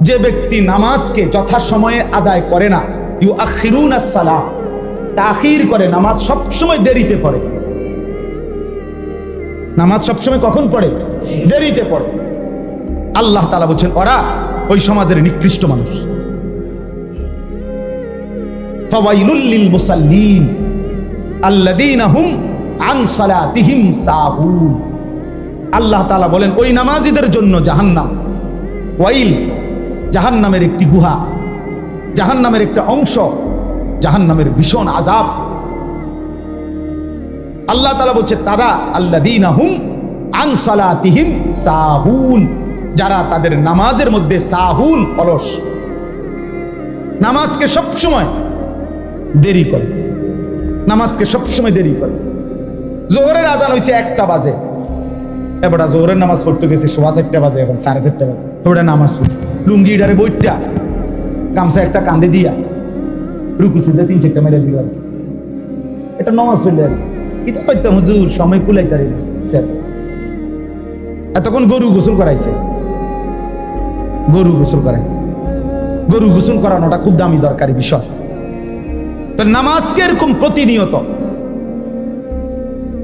যে ব্যক্তি নামাজকে যথাসময়ে আদায় করে না ইউ আখিরুন সালাম তাখির করে, নামাজ সবসময় দেরিতে পড়ে। নামাজ সবসময় কখন পড়ে? দেরিতে পড়ে। আল্লাহ তালা বলছেন, ওরা ওই সমাজের নিকৃষ্ট মানুষ। ফাওয়াইলুল লিল মুসাল্লিন, আল্লাযীনা হুম আন সালাতিহিম সাহুন। আল্লাহ তাআলা বলেন, ওই নামাজীদের জন্য জাহান্নাম। ওয়াইল জাহান্নামের একটি গুহা, জাহান্নামের একটা অংশ, জাহান্নামের ভীষণ আযাব। আল্লাহ তাআলা বলছে, তারা আল্লাযীনা হুম আন সালাতিহিম সাহুন, যারা তাদের নামাজের মধ্যে সাহুন, অলস। নামাজকে সবসময় দেরি করে। নামাজকে সবসময় দেরি করে। জোহরের আজান হয়েছে একটা বাজে। এবার জোহরের নামাজ পড়তে গেছে, সোয়া চারটা বাজে এখন সাড়ে চারটা বাজে। ওটা নামাজ পড়ছে লুঙ্গি ডারে বইটা, গামছা একটা কান্দে দিয়া, রুকু সিদ্ধা তিন চারটা মেরে দিবার এটা নামাজ চলে আর এটা হুজুর, সময় কুলাই তারি স্যার। এতক্ষণ গরু গোসল করাইছে। গরু গোসল করাইছে। গরু গোসল করানোটা খুব দামি দরকারি বিষয়। তো নামাজকে এরকম প্রতিনিয়ত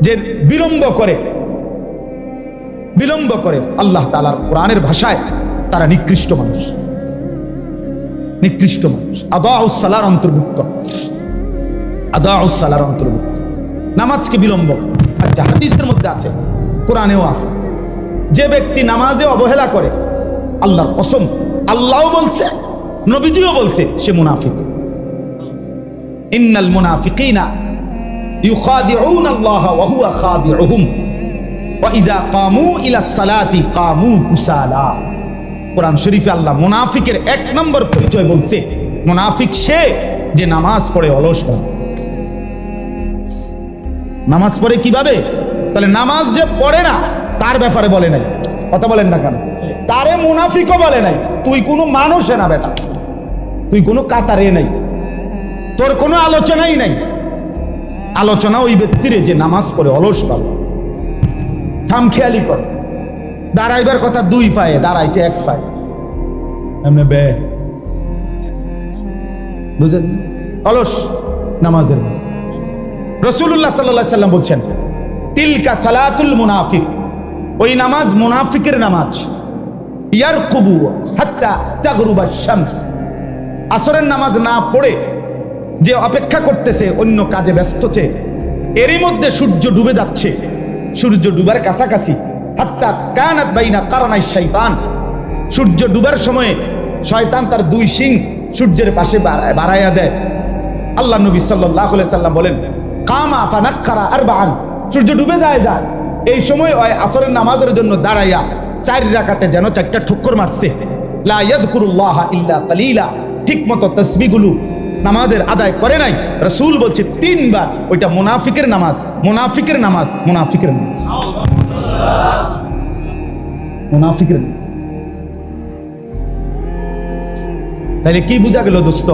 যে বিলম্ব করে বিলম্ব করে আল্লাহ তালার কোরআনের ভাষায় তারা নিকৃষ্ট মানুষ। নিকৃষ্ট মানুষ। আদাউসালার অন্তর্ভুক্ত। আদাউসালার অন্তর্ভুক্ত। নামাজকে বিলম্ব যা হাদিসের মধ্যে আছে, কোরআনেও আছে। যে ব্যক্তি নামাজে অবহেলা করে, আল্লাহর কসম, আল্লাহও বলছে, নবীজিও বলছে, সে মুনাফিক। ইন্নাল মুনাফিকিনা ইউখাদিউন আল্লাহ ওয়া হুয়া খাদিউহুম। ওয়া কামু ইলা সালাতি কামু কুসালা। কোরআন শরীফে আল্লাহ মুনাফিকের এক নম্বর পরিচয় বলছে, মুনাফিক সে যে নামাজ পড়ে অলস হয়। নামাজ পড়ে কীভাবে? তাহলে নামাজ যে পড়ে না, তার ব্যাপারে বলে নাই। কথা বলেন না কেন? তারে মুনাফিকও বলে নাই। তুই কোনো মানুষে না বেটা। তুই কোনো কাতারে নাই। তোর কোনো আলোচনাই নাই। আলোচনা ওই ব্যক্তিরে যে নামাজ পড়ে অলস পাবে খামখেয়ালি কর। দাঁড়াইবার কথা দুই পায়ে দাঁড়াইছে এক পায়ে। এমনি বে। বুঝলেন অলস নামাজের রসুল্লাহ সাল্লাহ সাল্লাম বলছেন তিলকা সালাতুল মুনাফিক। ওই নামাজ মুনাফিকের নামাজ। ইয়ার কবু হাত্তা তাগরুবা শামস। আসরের নামাজ না পড়ে যে অপেক্ষা করতেছে অন্য কাজে ব্যস্তছে এরই মধ্যে সূর্য ডুবে যাচ্ছে। সূর্য ডুবার কাছাকাছি। হাত্তা কানাত বাইনা কারণাই শয়তান। সূর্য ডুবার সময়ে শয়তান তার দুই শিং সূর্যের পাশে বাড়াইয়া দেয়। আল্লাহ নবী সাল্লাহ সাল্লাম বলেন, কামা ফানাক্কারা আর বান সূর্য ডুবে যায় যায় এই সময় ওই আসরের নামাজের জন্য দাঁড়াইয়া চার রাকাতে যেন চারটা ঠুক্কর মারছে। লা ইয়াদকুরুল্লাহ ইল্লা কালিলা। ঠিক মতো তসবিগুলো নামাজের আদায় করে নাই। রসুল বলছে, তিনবার। ওইটা মুনাফিকের নামাজ মুনাফিকের নামাজ মুনাফিকের নামাজ। মুনাফিকের। তাইলে কি বোঝা গেল দোস্ত?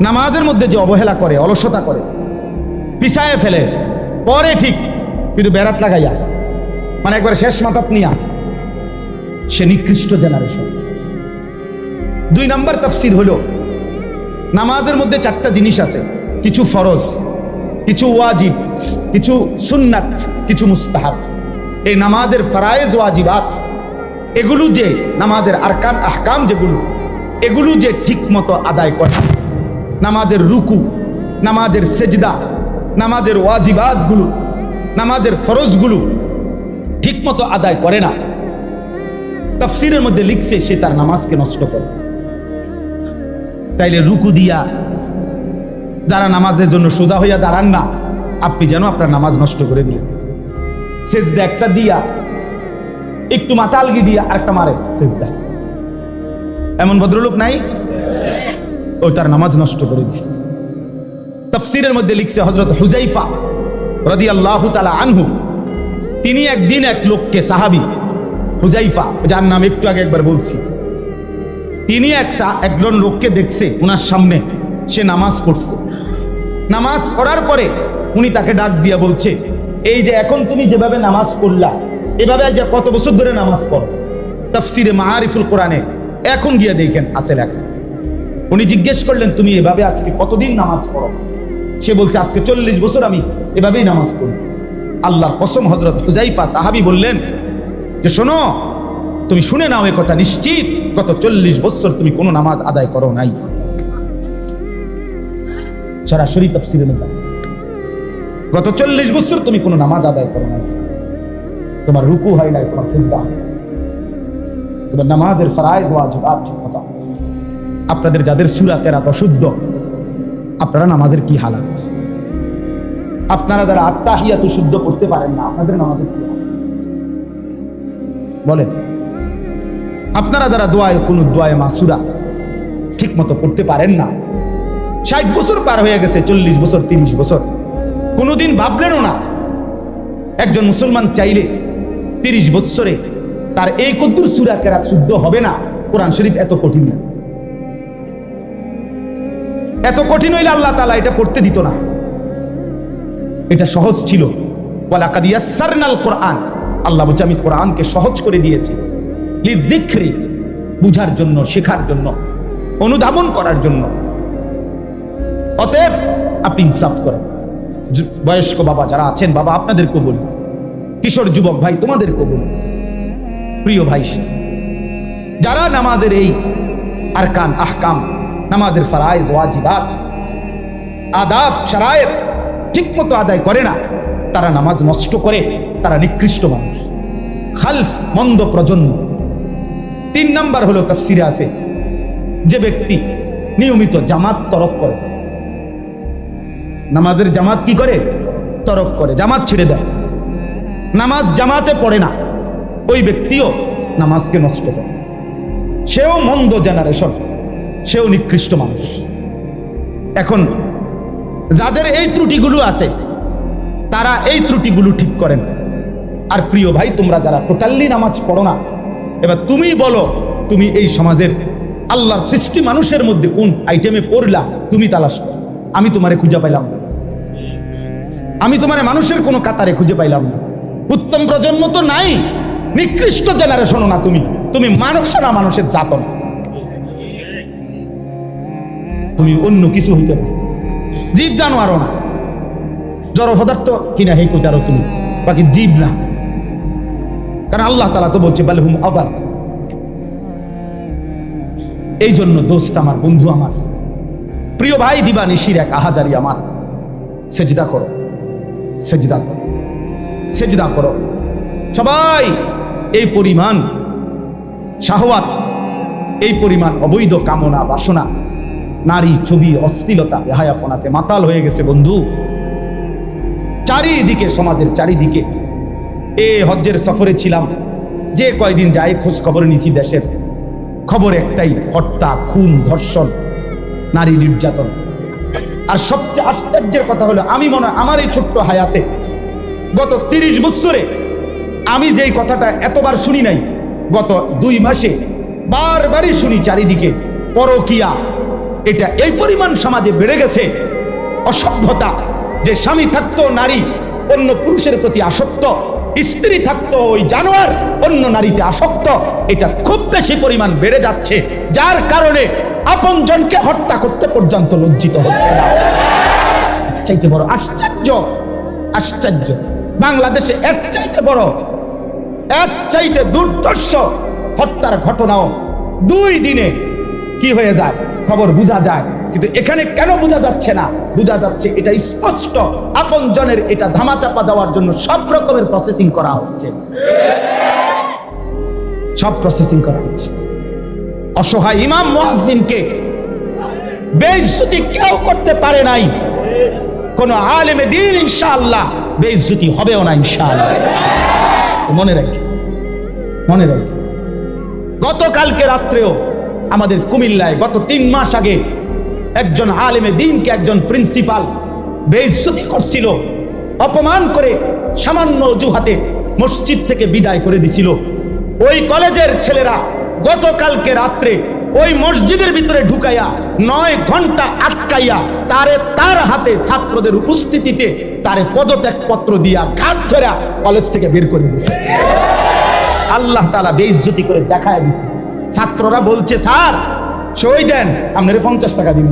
নামাজের মধ্যে যে অবহেলা করে, অলসতা করে, পিছায় ফেলে, পরে ঠিক কিন্তু বেড়াত লাগাইয়া মানে একবার শেষ মাথাত নিয়া, সে নিকৃষ্ট জেনারেশন দুই নম্বর তফসির হলো নামাজের মধ্যে চারটা জিনিস আছে। কিছু ফরজ, কিছু ওয়াজিব, কিছু সুন্নাত, কিছু মুস্তাহাব। এই নামাজের ফরায়েজ, ওয়াজিবাত, এগুলো যে নামাজের আরকান, আহকাম যেগুলো, এগুলো যে ঠিক মতো আদায় করে নামাজের রুকু, নামাজের সেজদা, নামাজের ওয়াজিবাতগুলো, নামাজের ফরজগুলো ঠিক মতো আদায় করে না। তফসিরের মধ্যে লিখছে, সে তার নামাজকে নষ্ট করে। তাইলে রুকু দিয়া। যারা নামাজের জন্য সোজা হইয়া দাঁড়ান না, আপনি যেন আপনার নামাজ নষ্ট করে দিলেন। সেজদা একটা দিয়া, একটু মাথা আলগি দিয়া আরেকটা মারে সেজদা। এমন ভদ্রলোক নাই? ও তার নামাজ নষ্ট করে দিছে। তফসিরের মধ্যে লিখছে হজরত হুজাইফা রদি আল্লাহ তালা আনহু, তিনি একদিন এক লোককে সাহাবি হুজাইফা যার নাম একটু আগে একবার বলছি তিনি এক একজন লোককে দেখছে ওনার সামনে। সে নামাজ পড়ছে। নামাজ পড়ার পরে উনি তাকে ডাক দিয়া বলছে, এই যে এখন তুমি যেভাবে নামাজ পড়লা, এভাবে যে কত বছর ধরে নামাজ পড়ো? তফসিরে মাহারিফুল কোরআনে, এখন গিয়ে দেখেন, আছে লেখা। উনি জিজ্ঞেস করলেন, তুমি এভাবে আজকে কতদিন নামাজ পড়ো? সে বলছে, আজকে চল্লিশ বছর আমি এভাবেই নামাজ পড়ি। আল্লাহর কসম হজরত হুজাইফা সাহাবি বললেন, যে শোনো, তুমি শুনে নাও এ কথা নিশ্চিত গত চল্লিশ বছর তুমি কোনো নামাজ আদায় করো নাই সরাসরি তফসিলের মধ্যে আছে। গত চল্লিশ বছর তুমি কোনো নামাজ আদায় করো নাই তোমার রুকু হয় নাই, তোমার সিজদা তোমার নামাজের ফরাইজ ওয়াজিবাত ঠিক মতো। আপনাদের যাদের সুরা কেরাত অশুদ্ধ, আপনারা নামাজের কি হালাত আপনারা যারা আত্মাহিয়াত শুদ্ধ করতে পারেন না, আপনাদের নামাজের কি? বলেন আপনারা যারা দোয়ায় কোন দোয়ায় মাসুরা ঠিক মতো করতে পারেন না। ষাট বছর পার হয়ে গেছে, চল্লিশ বছর, তিরিশ বছর। কোনোদিন ভাবলেনও না। একজন মুসলমান চাইলে তিরিশ বছরে তার এই কদ্দুর সুরা কেরাত শুদ্ধ হবে না। কোরআন শরীফ এত কঠিন। না এত কঠিন হইলে আল্লাহ তালা এটা পড়তে দিত না। এটা সহজ ছিল। ওয়ালাকাদ ইয়াসসারনাল কোরআন। আল্লাহ বলছে, আমি কোরআনকে সহজ করে দিয়েছি। লিযিকরি বুঝার জন্য, শেখার জন্য, অনুধাবন করার জন্য। অতএব আপনি ইনসাফ করেন। বয়স্ক বাবা যারা আছেন, বাবা আপনাদেরকেও বলি। কিশোর যুবক ভাই, তোমাদেরকেও বলি। প্রিয় ভাই, যারা নামাজের এই আরকান, আহকাম, নামাজের ফারাইজ ওয়াজিবাত, আদাব শারায়েত ঠিকমতো আদায় করে না, তারা নামাজ নষ্ট করে, তারা নিকৃষ্ট মানুষ। খালফ, মন্দ প্রজন্ম। তিন নাম্বার হলো তফসিরে আছে, যে ব্যক্তি নিয়মিত জামাত তরক করে। নামাজের জামাত কি করে? তরক করে, জামাত ছেড়ে দেয়। নামাজ জামাতে পড়ে না, ওই ব্যক্তিও নামাজকে নষ্ট করে। সেও মন্দ জেনারেশন সেও নিকৃষ্ট মানুষ। এখন যাদের এই ত্রুটিগুলো আছে, তারা এই ত্রুটিগুলো ঠিক করেন আর প্রিয় ভাই, তোমরা যারা টোটালি নামাজ পড়ো না এবার তুমি বলো, তুমি এই সমাজের আল্লাহর সৃষ্টি মানুষের মধ্যে কোন আইটেমে পড়লা, তুমি তালাশ করো। আমি তোমারে খুঁজে পাইলাম না। আমি তোমার মানুষের কোনো কাতারে খুঁজে পাইলাম না। উত্তম প্রজন্ম তো নাই, নিকৃষ্ট জেনারেশনও না তুমি। তুমি মানুষ না মানুষের জাত না। তুমি অন্য কিছু হইতে পারো। জীব জানোয়ারও না। জড় পদার্থ কিনা হে কইতারো তুমি। বাকি জীব না। কারণ আল্লাহ তালা তো বলছে বালহুম আদাল এই জন্য দোস্ত আমার, বন্ধু আমার, প্রিয় ভাই দিবা নিশির এক আহাজারি আমার, সেজদা করো সেজদা করো সেজদা করো। সবাই, এই পরিমাণ শাহওয়াত, এই পরিমাণ অবৈধ কামনা, বাসনা, নারী ছবি, অশ্লীলতা, বেহায়াপনাতে মাতাল হয়ে গেছে বন্ধু। চারিদিকে, সমাজের চারিদিকে এ হজ্জের সফরে ছিলাম। যে কয়দিন যাই খোঁজ খবর নিছি দেশের। খবর একটাই, হত্যা, খুন, ধর্ষণ, নারী নির্যাতন। আর সবচেয়ে আশ্চর্যের কথা হলো, আমি মনে আমার এই ছোট্ট হায়াতে গত তিরিশ বছরে আমি যেই কথাটা এতবার শুনি নাই, গত দুই মাসে বারবারই শুনি চারিদিকে, পরকিয়া। এটা এই পরিমাণ সমাজে বেড়ে গেছে, অসভ্যতা, যে স্বামী থাকতো নারী, অন্য পুরুষের প্রতি আসক্ত স্ত্রী থাকতো ওই জানোয়ার, অন্য নারীতে আসক্ত। এটা খুব বেশি পরিমাণ বেড়ে যাচ্ছে, যার কারণে আপনজনকে হত্যা করতে পর্যন্ত লজ্জিত হচ্ছে না। চাইতে বড় আশ্চর্য আশ্চর্য। বাংলাদেশে এর চাইতে বড়, এর চাইতে দুর্দর্শ হত্যার ঘটনাও দুই দিনে কি হয়ে যায়? খবর বোঝা যায়। কিন্তু এখানে কেন বোঝা যাচ্ছে না? বোঝা যাচ্ছে এটা স্পষ্ট। আপন জনের এটা ধামাচাপা দেওয়ার জন্য সব রকমের প্রসেসিং করা হচ্ছে। সব প্রসেসিং করা হচ্ছে। অসহায় ইমাম মুয়াজ্জিনকে বেইজ্জতি কেউ করতে পারে নাই। কোন আলেমে দিন ইনশাআল্লাহ বেইজ্জতি হবেও না ইনশাআল্লাহ। মনে রাখি মনে রাখি। গতকালকে রাত্রেও আমাদের কুমিল্লায় গত তিন মাস আগে একজন আলেমে দিনকে একজন প্রিন্সিপাল বেইজ্জতি করছিল, অপমান করে সামান্য অজুহাতে মসজিদ থেকে বিদায় করে দিছিল। ওই কলেজের ছেলেরা গতকালকে রাত্রে ওই মসজিদের ভিতরে ঢুকাইয়া নয় ঘণ্টা আটকাইয়া তারে তার হাতে ছাত্রদের উপস্থিতিতে তারে পদত্যাগ পত্র দিয়া ঘাট ধরা কলেজ থেকে বের করে দিছে। আল্লাহ তালা বেইজ্জতি করে দেখায় দিছে। ছাত্ররা বলছে, স্যার সই দেন, আপনারে পঞ্চাশ টাকা দিন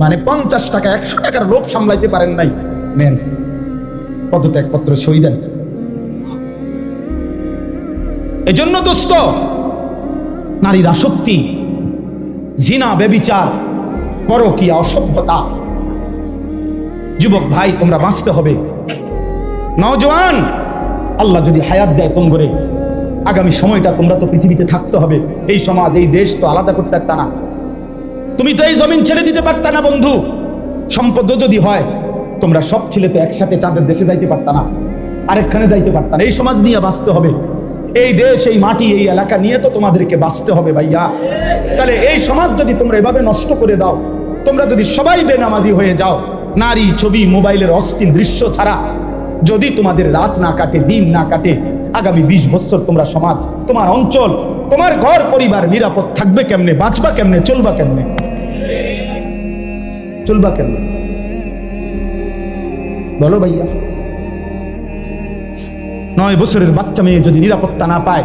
মানে পঞ্চাশ টাকা, একশো টাকার লোভ সামলাইতে পারেন নাই। নেন, পদত্যাগপত্র সই দেন। এজন্য দোস্ত, নারীর আসক্তি, জিনা বেবিচার কি অসভ্যতা। যুবক ভাই, তোমরা বাঁচতে হবে। নওজওয়ান আল্লাহ যদি হায়াত দেয় তোমরে আগামী সময়টা তোমরা তো পৃথিবীতে থাকতে হবে। এই সমাজ, এই দেশ তো আলাদা করতে পারত না। তুমি তো এই জমিন ছেড়ে দিতে পারত না, বন্ধু। সম্পদ যদি হয়, তোমরা সব ছেলে তো একসাথে চাঁদের দেশে যাইতে পারত না, আরেকখানে যাইতে পারতা না। এই সমাজ নিয়ে বাঁচতে হবে। এই দেশ, এই মাটি, এই এলাকা নিয়ে তো তোমাদেরকে বাঁচতে হবে ভাইয়া। তাহলে এই সমাজ যদি তোমরা এভাবে নষ্ট করে দাও, তোমরা যদি সবাই বেনামাজি হয়ে যাও, নারী ছবি, মোবাইলের অস্থির দৃশ্য ছাড়া, যদি তোমাদের রাত না কাটে, দিন না কাটে আগামী বিশ বছর তোমরা সমাজ, তোমার অঞ্চল, তোমার ঘর, পরিবার নিরাপদ থাকবে কেমনে, বাঁচবা কেমনে, চলবা কেমনে? চলবা কেমনে? বলো ভাইয়া। নয় বছরের বাচ্চা মেয়ে যদি নিরাপত্তা না পায়,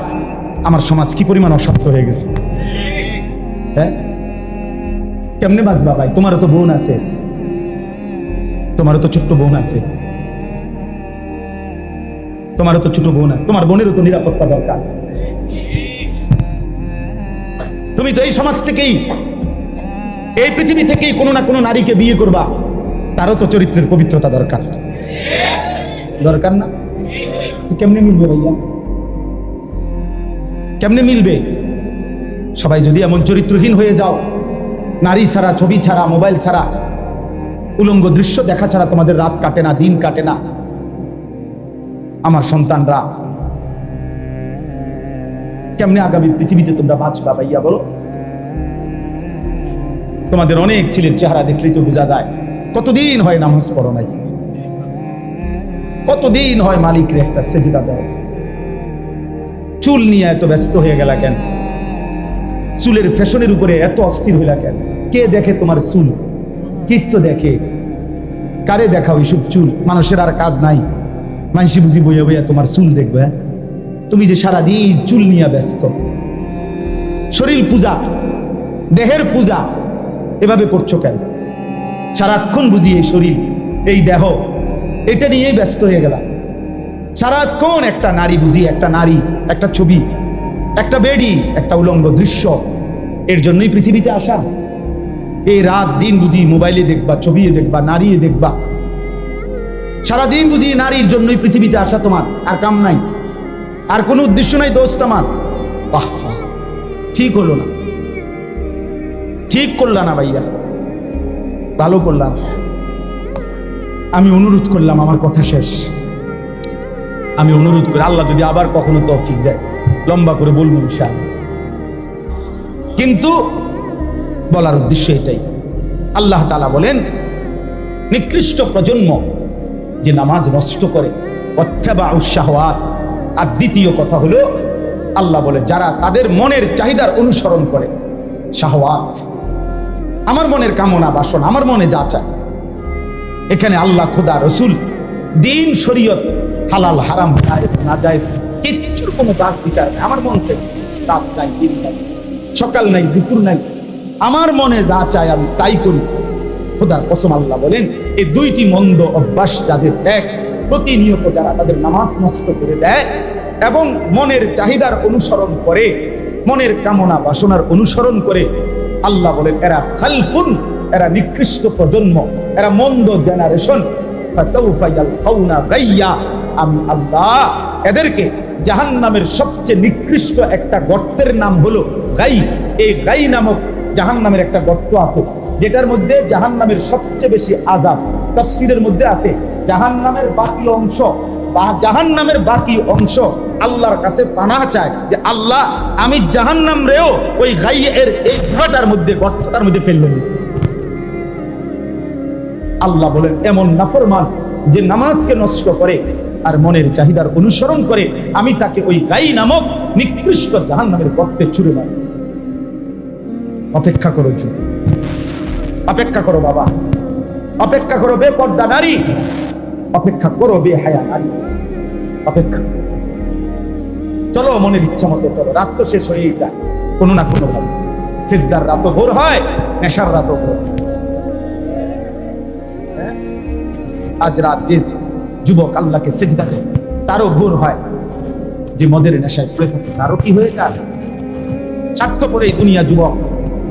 আমার সমাজ কি পরিমাণ অশান্ত হয়ে গেছে? হ্যাঁ? কেমনে বাঁচবা ভাই? তোমারও তো বোন আছে। তোমারও তো ছোট্ট বোন আছে। তোমারও তো ছোট বোন আছে, তোমার বোনেরও তো নিরাপত্তা দরকার। তুমি তো এই সমাজ থেকেই, এই পৃথিবী থেকেই কোনো না কোনো নারীকে বিয়ে করবা, তারও তো চরিত্রের পবিত্রতা দরকার। দরকার না? কেমনে মিলবে ভাইয়া? কেমনে মিলবে? সবাই যদি এমন চরিত্রহীন হয়ে যাও, নারী ছাড়া, ছবি ছাড়া, মোবাইল ছাড়া, উলঙ্গ দৃশ্য দেখা ছাড়া তোমাদের রাত কাটে না, দিন কাটে না আমার সন্তানরা। কেমনে আগামী পৃথিবীতে তোমরা বাঁচবা ভাইয়া বলো? তোমাদের অনেক ছেলের চেহারা দেখলেই তো বোঝা যায়। কতদিন হয় নামাজ পড়ো নাই? কতদিন হয় মালিকরে একটা সেজদা দেয় চুল নিয়ে এত ব্যস্ত হয়ে গেলা কেন? চুলের ফ্যাশনের উপরে এত অস্থির হইলা কেন? কে দেখে তোমার চুল? কীর্ত দেখে? কারে দেখাও এইসব চুল? মানুষের আর কাজ নাই। মানসি বুঝি বইয়া বইয়া তোমার চুল দেখবে হ্যাঁ? তুমি যে সারাদিন চুল নিয়ে ব্যস্ত। শরীর পূজা, দেহের পূজা, এভাবে করছ কেন? সারাক্ষণ বুঝি এই শরীর, এই দেহ, এটা নিয়েই ব্যস্ত হয়ে গেলাম। সারাক্ষণ একটা নারী বুঝি, একটা নারী, একটা ছবি, একটা বেডি, একটা উলঙ্গ দৃশ্য, এর জন্যই পৃথিবীতে আসা। এই রাত দিন বুঝি মোবাইলে দেখবা ছবি দেখবা নারী দেখবা। সারাদিন বুঝি নারীর জন্যই পৃথিবীতে আসা তোমার, আর কাম নাই। আর কোনো উদ্দেশ্য নাই দোস্ত আমার। ঠিক হলো না। ঠিক করলা না ভাইয়া। ভালো করলাম। আমি অনুরোধ করলাম আমার কথা শেষ। আমি অনুরোধ করি, আল্লাহ যদি আবার কখনো তৌফিক দেয়, লম্বা করে বলব ইনশাল কিন্তু বলার উদ্দেশ্য এটাই। আল্লাহ তালা বলেন, নিকৃষ্ট প্রজন্ম যে নামাজ নষ্ট করে অথবা উৎসাহাত আর দ্বিতীয় কথা হলো, আল্লাহ বলে, যারা তাদের মনের চাহিদার অনুসরণ করে, শাহওয়াত। আমার মনের কামনা বাসন, আমার মনে যা চায়। এখানে আল্লাহ, খোদা, রসুল, দিন, শরীয়ত, হালাল, হারাম না যায় কিচ্ছুর কোনো বাদ বিচার নেই। আমার মন চাই রাত নাই, দিন নাই, সকাল নাই, দুপুর নাই। আমার মনে যা চায় আমি তাই করি। খোদার কসম আল্লাহ বলেন, এই দুইটি মন্দ অভ্যাস যাদের দেখ প্রতিনিয়ত যারা তাদের নামাজ নষ্ট করে দেয় এবং মনের চাহিদার অনুসরণ করে, মনের কামনা বাসনার অনুসরণ করে, আল্লাহ বলেন, এরা খালফুন, এরা নিকৃষ্ট প্রজন্ম, এরা মন্দ জেনারেশন। আমি আল্লাহ, এদেরকে জাহান নামের সবচেয়ে নিকৃষ্ট একটা গর্তের নাম হলো গাই। এই গাই নামক জাহান নামের একটা গর্ত আছে। যেটার মধ্যে জাহান নামের সবচেয়ে বেশি আজাব তফসিরের মধ্যে আছে জাহান নামের বাকি অংশ। জাহান নামের বাকি অংশ আল্লাহর কাছে পানা চায় যে, আল্লাহ, আমি জাহান নাম রেও ওই গাই এর এই গুহাটার মধ্যে, গর্তটার মধ্যে ফেললেন আল্লাহ বলেন, এমন নাফরমান যে নামাজকে নষ্ট করে আর মনের চাহিদার অনুসরণ করে, আমি তাকে ওই গাই নামক নিকৃষ্ট জাহান নামের গর্তে ছুড়ে মারি। অপেক্ষা করো যুগ অপেক্ষা করো বাবা। অপেক্ষা করো, বেপর্দা নারী। অপেক্ষা করো বে হায়া নারী। অপেক্ষা চলো মনের ইচ্ছা মতো চলো, রাত তো শেষ হয়েই যায়, কোনো না কোনো ভাবে। সেজদার রাতও ভোর হয়, নেশার রাতও ভোর হ্যাঁ? আজ রাত যে যুবক আল্লাহকে সেজদা দেয়, তারও ভোর হয়। যে মদের নেশায় পড়ে থাকে, তারও কি হয়ে যায়? স্বার্থপর এই দুনিয়া যুবক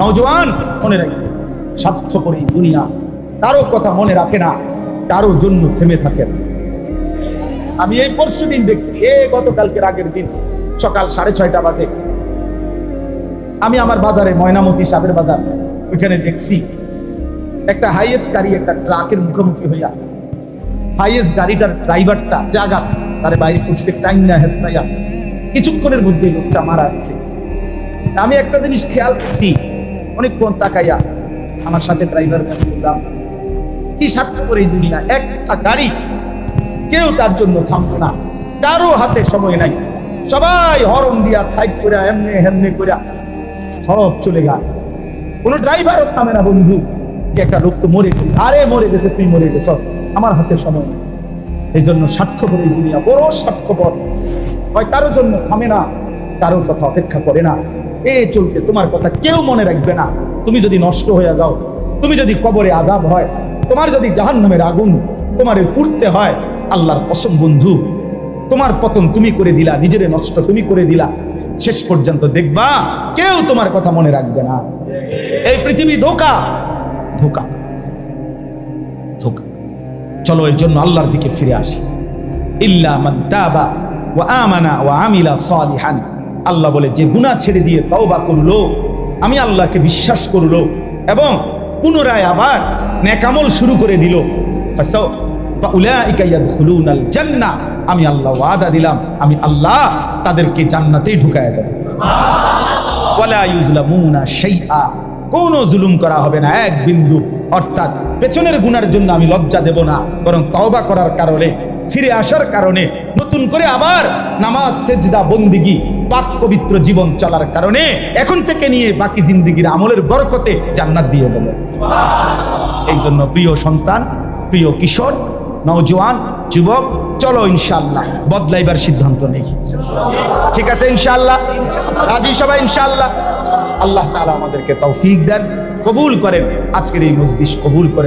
নওজওয়ান মনে রাখবে। স্বার্থপর দুনিয়া। কারও কথা মনে রাখে না, কারও জন্য থেমে থাকে না। আমি এই পরশু দিন দেখছি, এ গতকালকের আগের দিন, সকাল সাড়ে ছয়টা বাজে। আমি আমার বাজারে ময়নামতি সাবের বাজার, ওইখানে দেখছি। একটা হাইয়েস্ট গাড়ি, একটা ট্রাকের মুখোমুখি হইয়া হাইয়েস্ট গাড়িটার ড্রাইভারটা জাগা, তার বাইরে করছে টাইম না হেসনাইয়া কিছুক্ষণের মধ্যে লোকটা মারা গেছে। আমি একটা জিনিস খেয়াল করছি, অনেকক্ষণ তাকাইয়া আমার সাথে ড্রাইভার বললাম কি স্বার্থ করে এই দুনিয়া? একটা গাড়ি। কেউ তার জন্য থামতো না। কারও হাতে সময় নাই। সবাই হরন দিয়া সাইড করে এমনি হেমনি করে সব চলে গেল কোন ড্রাইভারও থামে না, বন্ধু। যে একটা লোক তো মরে গেছে। আরে, মরে গেছে, তুই মরে গেছ। আমার হাতে সময় নেই। এই জন্য স্বার্থপর এই দুনিয়া। বড় স্বার্থপর। হয় কারোর জন্য থামে না, কারোর কথা অপেক্ষা করে না। এ চলতে তোমার কথা কেউ মনে রাখবে না। তুমি যদি নষ্ট হয়ে যাও, তুমি যদি কবরে আজাব হয়, তোমার যদি জাহান্নামের আগুন তোমারে পুড়তে হয়, আল্লাহর কসম বন্ধু, তোমার পতন তুমি করে দিলা, নিজেরে নষ্ট তুমি করে দিলা, শেষ পর্যন্ত দেখবা কেউ তোমার কথা মনে রাখবে না। এই পৃথিবী ধোকা ধোকা ধোকা। চলো এর জন্য আল্লাহর দিকে ফিরে আসি। ইল্লা আমিলা আল্লাহ বলে, যে গুনাহ ছেড়ে দিয়ে তওবা করল আমি আল্লাহকে বিশ্বাস করল এবং পুনরায় আবার নেকামল শুরু করে দিল। জান্নাহ। আমি আল্লাহ ওয়াদা দিলাম, আমি আল্লাহ তাদেরকে জান্নাতেই ঢুকায় দেব। কোনো জুলুম করা হবে না, এক বিন্দু। অর্থাৎ পেছনের গুনার জন্য আমি লজ্জা দেব না, বরং তওবা করার কারণে, ফিরে আসার কারণে নতুন করে আবার নামাজ, সেজদা, বন্দিগি পাক পবিত্র জীবন চলার কারণে এখন থেকে নিয়ে বাকি জিন্দিগির আমলের বরকতে জান্নাত দিয়ে দেব। এই জন্য প্রিয় সন্তান, প্রিয় কিশোর, নওজোয়ান, যুবক, চলো ইনশাল্লাহ বদলাইবার সিদ্ধান্ত নেই। ঠিক আছে ইনশাল্লাহ রাজি সবাই ইনশাআল্লাহ? আল্লাহ তাআলা আমাদেরকে তৌফিক দেন, কবুল করেন। আজকের এই মজলিস কবুল করেন